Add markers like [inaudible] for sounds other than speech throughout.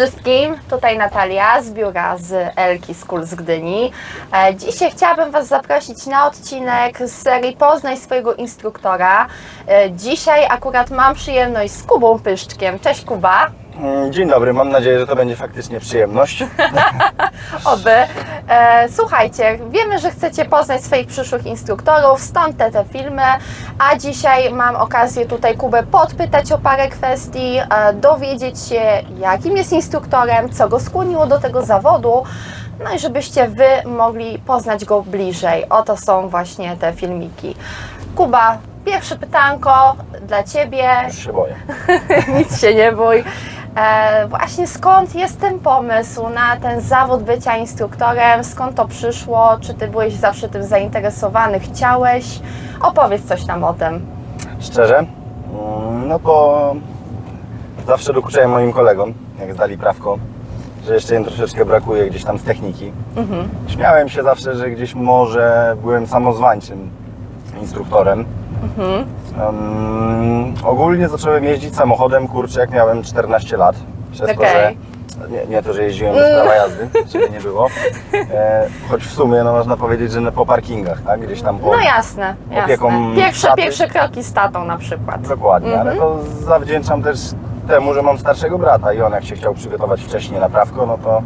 wszystkim, tutaj Natalia z biura z Elki School z Gdyni. E, Dzisiaj chciałabym Was zaprosić na odcinek z serii Poznaj swojego instruktora. E, Dzisiaj akurat mam przyjemność z Kubą Pyszczkiem. Cześć Kuba. Mm, Dzień dobry, mam nadzieję, że to będzie faktycznie przyjemność. [laughs] Oby. E, słuchajcie, wiemy, że chcecie poznać swoich przyszłych instruktorów, stąd te, te filmy, a dzisiaj mam okazję tutaj Kubę podpytać o parę kwestii, e, dowiedzieć się, jakim jest instruktorem, co go skłoniło do tego zawodu, no i żebyście Wy mogli poznać go bliżej. Oto są właśnie te filmiki. Kuba, pierwsze pytanko dla Ciebie. Już się boję. [laughs] Nic się nie bój. E, właśnie skąd jest ten pomysł na ten zawód bycia instruktorem? Skąd to przyszło? Czy ty byłeś zawsze tym zainteresowany? Chciałeś? Opowiedz coś tam o tym. Szczerze, mm, no to zawsze dokuczałem moim kolegom, jak zdali prawko, że jeszcze im troszeczkę brakuje gdzieś tam z techniki. Śmiałem się zawsze, że gdzieś może byłem samozwańczym instruktorem. Em, ogólnie zacząłem jeździć samochodem, kurczę, jak miałem 14 lat. Przez to, Okej. że nie, nie to, że jeździłem bez prawa jazdy, żeby nie było. E, choć w sumie no, można powiedzieć, że po parkingach, tak? Gdzieś tam po, No jasne, jasne. Pierwsze, pierwsze kroki z tatą na przykład. Dokładnie, ale to zawdzięczam też temu, że mam starszego brata i on jak się chciał przygotować wcześniej na prawko, no to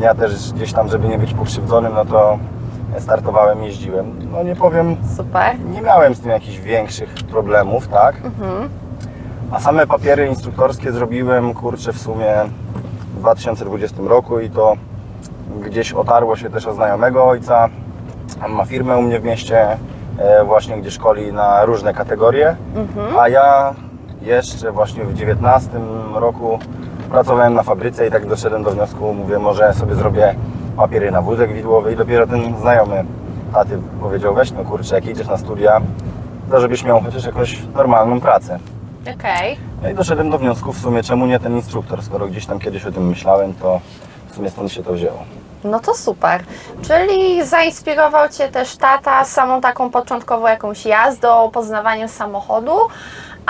ja też gdzieś tam, żeby nie być pokrzywdzonym, no to startowałem, jeździłem. No nie powiem, Super. nie miałem z tym jakichś większych problemów, tak? A same papiery instruktorskie zrobiłem, kurczę, w sumie w 2020 roku i to gdzieś otarło się też o znajomego ojca. On ma firmę u mnie w mieście, e, właśnie gdzie szkoli na różne kategorie, a ja jeszcze właśnie w 19 roku pracowałem na fabryce i tak doszedłem do wniosku, mówię, może sobie zrobię papiery na wózek widłowy i dopiero ten znajomy taty powiedział, weź no kurczę, jak idziesz na studia, to żebyś miał chociaż jakąś normalną pracę. Okej. No i doszedłem do wniosku w sumie, czemu nie ten instruktor, skoro gdzieś tam kiedyś o tym myślałem, to w sumie stąd się to wzięło. No to super. Czyli zainspirował Cię też tata samą taką początkową jakąś jazdą, poznawaniem samochodu,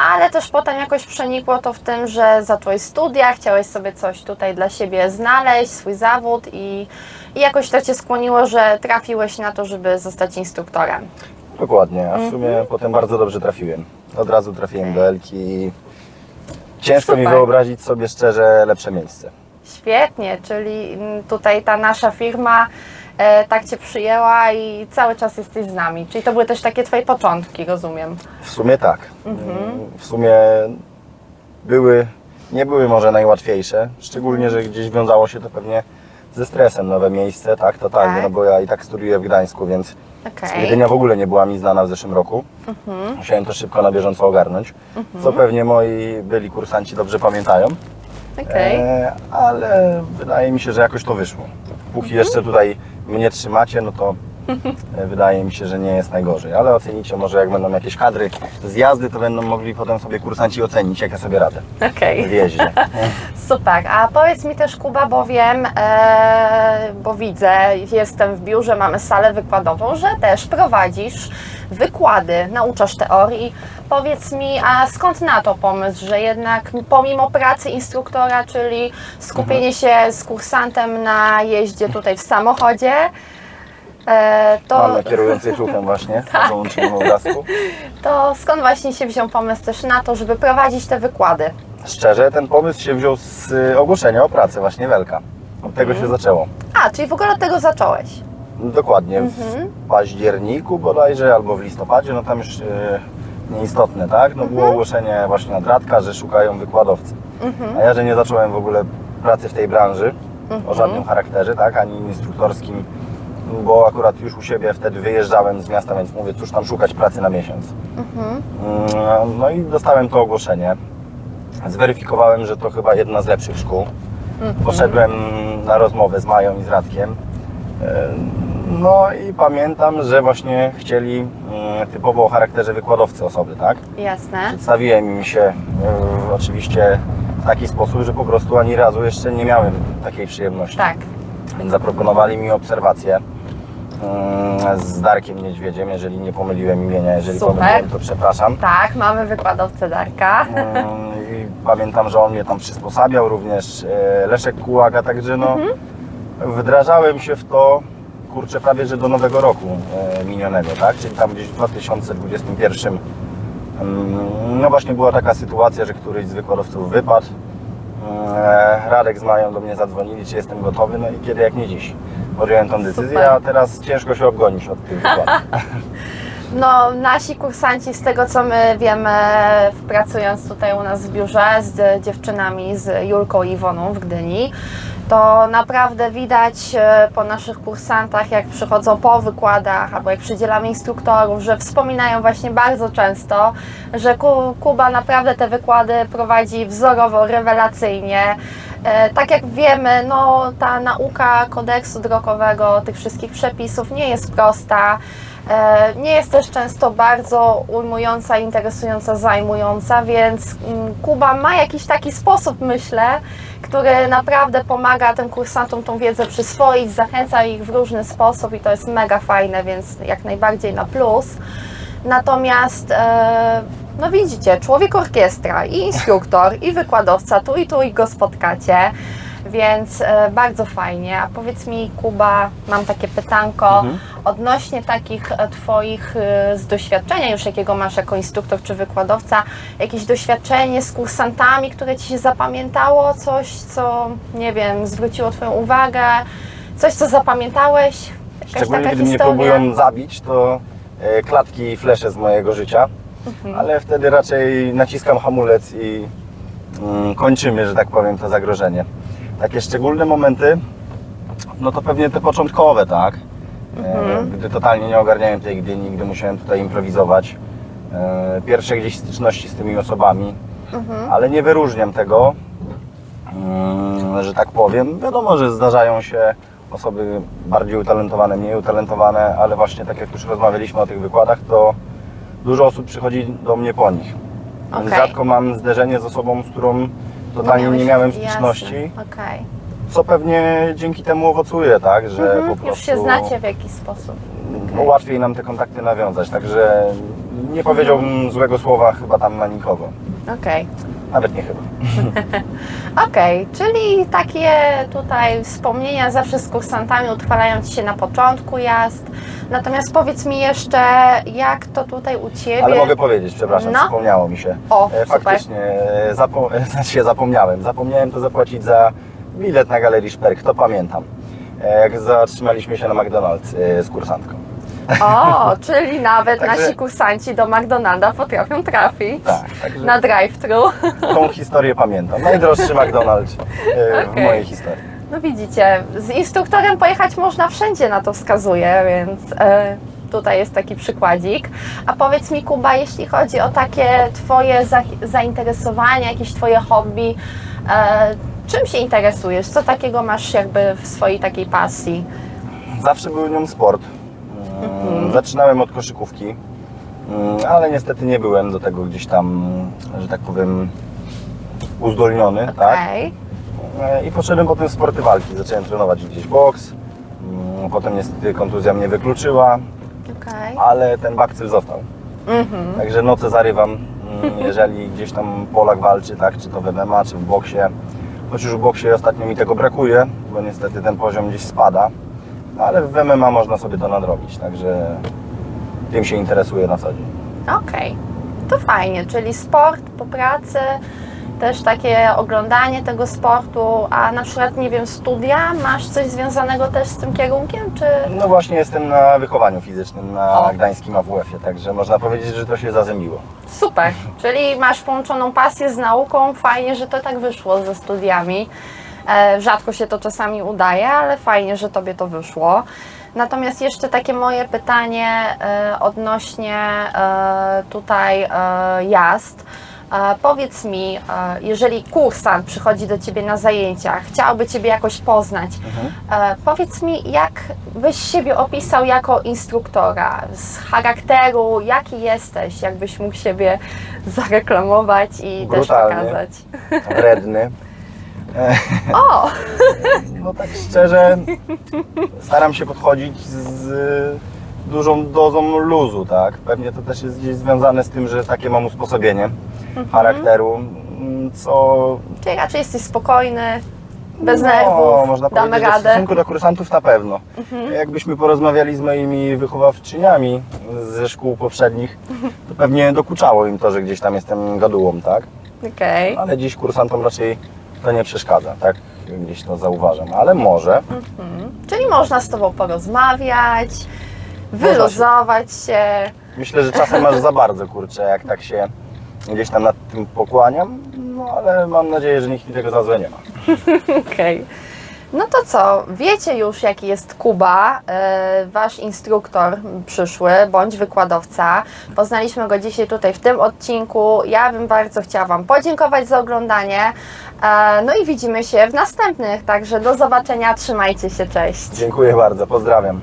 ale też potem jakoś przenikło to w tym, że zacząłeś studia, chciałeś sobie coś tutaj dla siebie znaleźć, swój zawód i, i jakoś to Cię skłoniło, że trafiłeś na to, żeby zostać instruktorem. Dokładnie, a w sumie potem bardzo dobrze trafiłem. Od razu trafiłem do Elki i ciężko mi Super. wyobrazić sobie szczerze lepsze miejsce. Świetnie, czyli mm, tutaj ta nasza firma e, tak Cię przyjęła i cały czas jesteś z nami. Czyli to były też takie Twoje początki, rozumiem. W sumie tak. W sumie były, nie były może najłatwiejsze, szczególnie, że gdzieś wiązało się to pewnie ze stresem, nowe miejsce, tak, totalnie, Tak. no bo ja i tak studiuję w Gdańsku, więc Okej. W ogóle nie była mi znana w zeszłym roku. Musiałem to szybko na bieżąco ogarnąć, co pewnie moi byli kursanci dobrze pamiętają. Okej. E, ale wydaje mi się, że jakoś to wyszło. Póki jeszcze tutaj mnie trzymacie, no to [laughs] wydaje mi się, że nie jest najgorzej. Ale ocenicie może jak będą jakieś kadry z jazdy, to będą mogli potem sobie kursanci ocenić, jak ja sobie radę Okej. w jeździe. [laughs] Super. A powiedz mi też, Kuba, bo wiem, e, bo widzę, jestem w biurze, mamy salę wykładową, że też prowadzisz wykłady, nauczasz teorii. Powiedz mi, a skąd na to pomysł, że jednak pomimo pracy instruktora, czyli skupienie się z kursantem na jeździe tutaj w samochodzie, to, Mamy kierujący ruchem właśnie na załączonym obrazku. [laughs] to skąd właśnie się wziął pomysł też na to, żeby prowadzić te wykłady? Szczerze, ten pomysł się wziął z ogłoszenia o pracy właśnie Welka. Od tego się zaczęło. A, czyli w ogóle od tego zacząłeś. Dokładnie, w październiku bodajże albo w listopadzie, no tam już e, nieistotne, tak? No było ogłoszenie właśnie na Radka, że szukają wykładowcy. A ja, że nie zacząłem w ogóle pracy w tej branży o żadnym charakterze, tak? Ani instruktorskim, bo akurat już u siebie wtedy wyjeżdżałem z miasta, więc mówię, cóż tam szukać pracy na miesiąc. Mm, No i dostałem to ogłoszenie. Zweryfikowałem, że to chyba jedna z lepszych szkół. Poszedłem na rozmowę z Mają i z Radkiem. E, No i pamiętam, że właśnie chcieli mm, typowo o charakterze wykładowcy osoby, tak? Jasne. Przedstawiłem im się e, oczywiście w taki sposób, że po prostu ani razu jeszcze nie miałem takiej przyjemności. Tak. Więc zaproponowali mi obserwację z Darkiem Niedźwiedziem, jeżeli nie pomyliłem imienia, jeżeli Super. pomyliłem, to przepraszam. Tak, mamy wykładowcę Darka. Mm, i pamiętam, że on mnie tam przysposabiał, również e, Leszek Kułaga, także no wdrażałem się w to, kurczę, prawie że do nowego roku e, minionego, tak? Czyli tam gdzieś w 2021 mm, no właśnie była taka sytuacja, że któryś z wykładowców wypadł. E, Radek z Mają do mnie zadzwonili, czy jestem gotowy, no i kiedy jak nie dziś. Podjąłem tą decyzję, Super. a teraz ciężko się obgonić od tych wykładów. [laughs] No, nasi kursanci, z tego co my wiemy, pracując tutaj u nas w biurze z dziewczynami, z Julką i Iwoną w Gdyni, to naprawdę widać e, po naszych kursantach, jak przychodzą po wykładach albo jak przydzielamy instruktorów, że wspominają właśnie bardzo często, że Ku- Kuba naprawdę te wykłady prowadzi wzorowo, rewelacyjnie. E, Tak jak wiemy, no, ta nauka kodeksu drogowego, tych wszystkich przepisów nie jest prosta. E, Nie jest też często bardzo ujmująca, interesująca, zajmująca, więc mm, Kuba ma jakiś taki sposób, myślę, który naprawdę pomaga tym kursantom tą wiedzę przyswoić, zachęca ich w różny sposób i to jest mega fajne, więc jak najbardziej na plus. Natomiast, e, no widzicie, człowiek orkiestra i instruktor i wykładowca, tu i tu i go spotkacie. Więc e, bardzo fajnie. A powiedz mi, Kuba, mam takie pytanko Mhm. odnośnie takich e, Twoich e, z doświadczenia, już jakiego masz jako instruktor czy wykładowca, jakieś doświadczenie z kursantami, które Ci się zapamiętało, coś, co, nie wiem, zwróciło Twoją uwagę, coś, co zapamiętałeś? Jakaś Szczególnie taka mnie historia? próbują zabić, to e, klatki i flesze z mojego życia, Mhm. ale wtedy raczej naciskam hamulec i mm, kończymy, że tak powiem, to zagrożenie. Takie szczególne momenty, no to pewnie te początkowe, tak? E, Gdy totalnie nie ogarniałem tej Gdyni, gdy musiałem tutaj improwizować. E, Pierwsze gdzieś styczności z tymi osobami, ale nie wyróżniam tego, mm, że tak powiem. Wiadomo, że zdarzają się osoby bardziej utalentowane, mniej utalentowane, ale właśnie tak jak już rozmawialiśmy o tych wykładach, to dużo osób przychodzi do mnie po nich. Okej. rzadko mam zderzenie z osobą, z którą totalnie nie miałem jasne, styczności, Okej. co pewnie dzięki temu owocuje, tak, że Mhm, po prostu Już się znacie w jakiś sposób. no, łatwiej nam te kontakty nawiązać, także nie powiedziałbym złego słowa chyba tam na nikogo. Okej. Nawet nie chyba. [laughs] Okej, czyli takie tutaj wspomnienia zawsze z kursantami utrwalają Ci się na początku jazd. Natomiast powiedz mi jeszcze, jak to tutaj u Ciebie? Ale mogę powiedzieć, przepraszam, No. przypomniało mi się. O, E, super. Faktycznie, e, zapo- e, [laughs] znaczy się zapomniałem. Zapomniałem to zapłacić za bilet na Galerii Szperk, to pamiętam. E, Jak zatrzymaliśmy się na McDonald's e, z kursantką. O, czyli nawet Także- nasi kursanci do McDonalda potrafią trafić. Tak, także Na drive-thru. tą historię pamiętam. Najdroższy McDonald's e, w Okej. mojej historii. No widzicie, z instruktorem pojechać można wszędzie, na to wskazuje, więc e, tutaj jest taki przykładzik. A powiedz mi, Kuba, jeśli chodzi o takie Twoje za, zainteresowania, jakieś Twoje hobby, e, czym się interesujesz? Co takiego masz jakby w swojej takiej pasji? Zawsze był nią sport. Mm, Zaczynałem od koszykówki, mm, ale niestety nie byłem do tego gdzieś tam, że tak powiem, uzdolniony. Tak? Okej, E, I poszedłem potem w sporty walki. Zacząłem trenować gdzieś boks. Mm, Potem niestety kontuzja mnie wykluczyła, okej. ale ten bakcyl został. Mhm. Także noce zarywam, mm, [laughs] jeżeli gdzieś tam Polak walczy, tak, czy to w MMA, czy w boksie. Choć już w boksie ostatnio mi tego brakuje, bo niestety ten poziom gdzieś spada. No, ale w MMA można sobie to nadrobić, także tym się interesuję na co dzień. Okej, to fajnie, czyli sport po pracy, też takie oglądanie tego sportu, a na przykład, nie wiem, studia, masz coś związanego też z tym kierunkiem, czy... No właśnie jestem na wychowaniu fizycznym na O. Gdańskim AWF-ie, także można powiedzieć, że to się zazębiło. Super, czyli masz połączoną pasję z nauką, fajnie, że to tak wyszło ze studiami. E, rzadko się to czasami udaje, ale fajnie, że Tobie to wyszło. Natomiast jeszcze takie moje pytanie e, odnośnie e, tutaj jazd. Powiedz mi, jeżeli kursant przychodzi do Ciebie na zajęcia, chciałby Ciebie jakoś poznać, e, powiedz mi, jak byś siebie opisał jako instruktora z charakteru, jaki jesteś, jakbyś mógł siebie [laughs] zareklamować i też pokazać. Wredny. [laughs] O! [laughs] No tak szczerze, staram się podchodzić z dużą dozą luzu, tak? Pewnie to też jest gdzieś związane z tym, że takie mam usposobienie charakteru. mm, co Czyli raczej jesteś spokojny, bez no, nerwów, można damy powiedzieć, w radę. Mhm. stosunku do kursantów na pewno. Jakbyśmy porozmawiali z moimi wychowawczyniami ze szkół poprzednich, to pewnie dokuczało im to, że gdzieś tam jestem gadułą, tak? Okej. Ale dziś kursantom raczej to nie przeszkadza, tak? Gdzieś to zauważam, ale może. Czyli można z Tobą porozmawiać, wyluzować się. Myślę, że czasem masz za bardzo, kurczę, jak tak się gdzieś tam nad tym pokłaniam, no ale mam nadzieję, że nikt mi tego za złe nie ma. [laughs] Okej. No to co, wiecie już jaki jest Kuba, e, wasz instruktor przyszły, bądź wykładowca. Poznaliśmy go dzisiaj tutaj w tym odcinku. Ja bym bardzo chciała Wam podziękować za oglądanie. E, No i widzimy się w następnych, także do zobaczenia, trzymajcie się, cześć. Dziękuję bardzo, pozdrawiam.